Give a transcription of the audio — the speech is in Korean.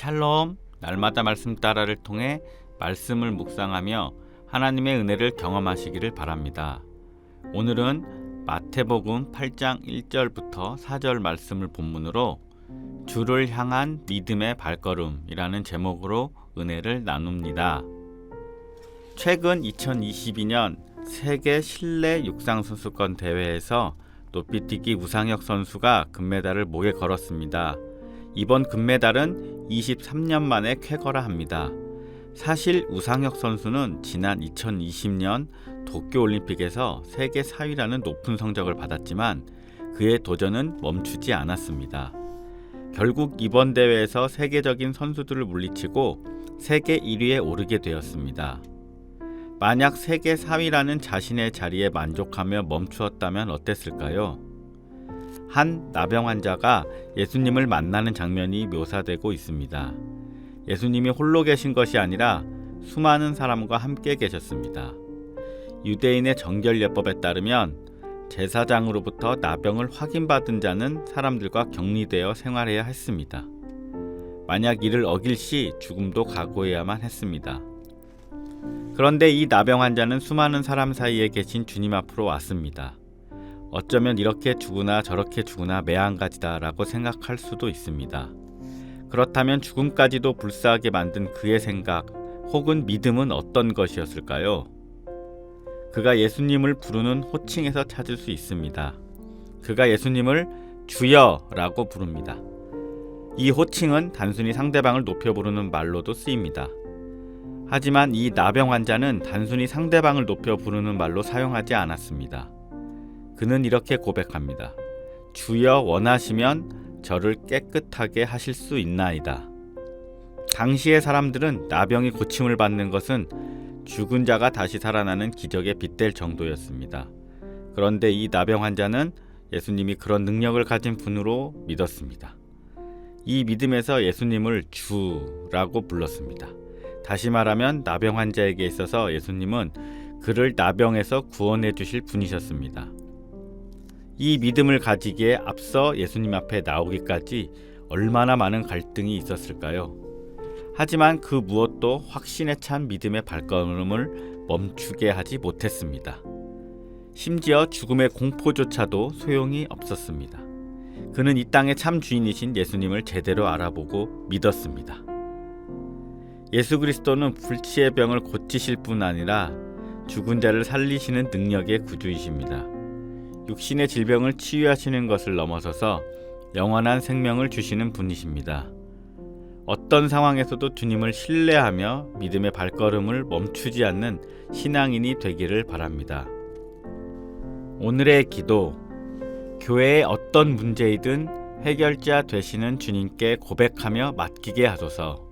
샬롬 날마다 말씀 따라를 통해 말씀을 묵상하며 하나님의 은혜를 경험하시기를 바랍니다. 오늘은 마태복음 8장 1절부터 4절 말씀을 본문으로 주를 향한 믿음의 발걸음이라는 제목으로 은혜를 나눕니다. 최근 2022년 세계 실내 육상 선수권 대회에서 높이뛰기 우상혁 선수가 금메달을 목에 걸었습니다. 이번 금메달은 23년 만에 쾌거라 합니다. 사실 우상혁 선수는 지난 2020년 도쿄올림픽에서 세계 4위라는 높은 성적을 받았지만 그의 도전은 멈추지 않았습니다. 결국 이번 대회에서 세계적인 선수들을 물리치고 세계 1위에 오르게 되었습니다. 만약 세계 4위라는 자신의 자리에 만족하며 멈추었다면 어땠을까요? 한 나병 환자가 예수님을 만나는 장면이 묘사되고 있습니다. 예수님이 홀로 계신 것이 아니라 수많은 사람과 함께 계셨습니다. 유대인의 정결예법에 따르면 제사장으로부터 나병을 확인받은 자는 사람들과 격리되어 생활해야 했습니다. 만약 이를 어길 시 죽음도 각오해야만 했습니다. 그런데 이 나병 환자는 수많은 사람 사이에 계신 주님 앞으로 왔습니다. 어쩌면 이렇게 죽으나 저렇게 죽으나 매한가지다라고 생각할 수도 있습니다. 그렇다면 죽음까지도 불사하게 만든 그의 생각 혹은 믿음은 어떤 것이었을까요? 그가 예수님을 부르는 호칭에서 찾을 수 있습니다. 그가 예수님을 주여라고 부릅니다. 이 호칭은 단순히 상대방을 높여 부르는 말로도 쓰입니다. 하지만 이 나병 환자는 단순히 상대방을 높여 부르는 말로 사용하지 않았습니다. 그는 이렇게 고백합니다. 주여 원하시면 저를 깨끗하게 하실 수 있나이다. 당시의 사람들은 나병이 고침을 받는 것은 죽은 자가 다시 살아나는 기적에 빗댈 정도였습니다. 그런데 이 나병 환자는 예수님이 그런 능력을 가진 분으로 믿었습니다. 이 믿음에서 예수님을 주라고 불렀습니다. 다시 말하면 나병 환자에게 있어서 예수님은 그를 나병에서 구원해 주실 분이셨습니다. 이 믿음을 가지기에 앞서 예수님 앞에 나오기까지 얼마나 많은 갈등이 있었을까요? 하지만 그 무엇도 확신에 찬 믿음의 발걸음을 멈추게 하지 못했습니다. 심지어 죽음의 공포조차도 소용이 없었습니다. 그는 이 땅의 참 주인이신 예수님을 제대로 알아보고 믿었습니다. 예수 그리스도는 불치의 병을 고치실 뿐 아니라 죽은 자를 살리시는 능력의 구주이십니다. 육신의 질병을 치유하시는 것을 넘어서서 영원한 생명을 주시는 분이십니다. 어떤 상황에서도 주님을 신뢰하며 믿음의 발걸음을 멈추지 않는 신앙인이 되기를 바랍니다. 오늘의 기도 교회의 어떤 문제이든 해결자 되시는 주님께 고백하며 맡기게 하소서.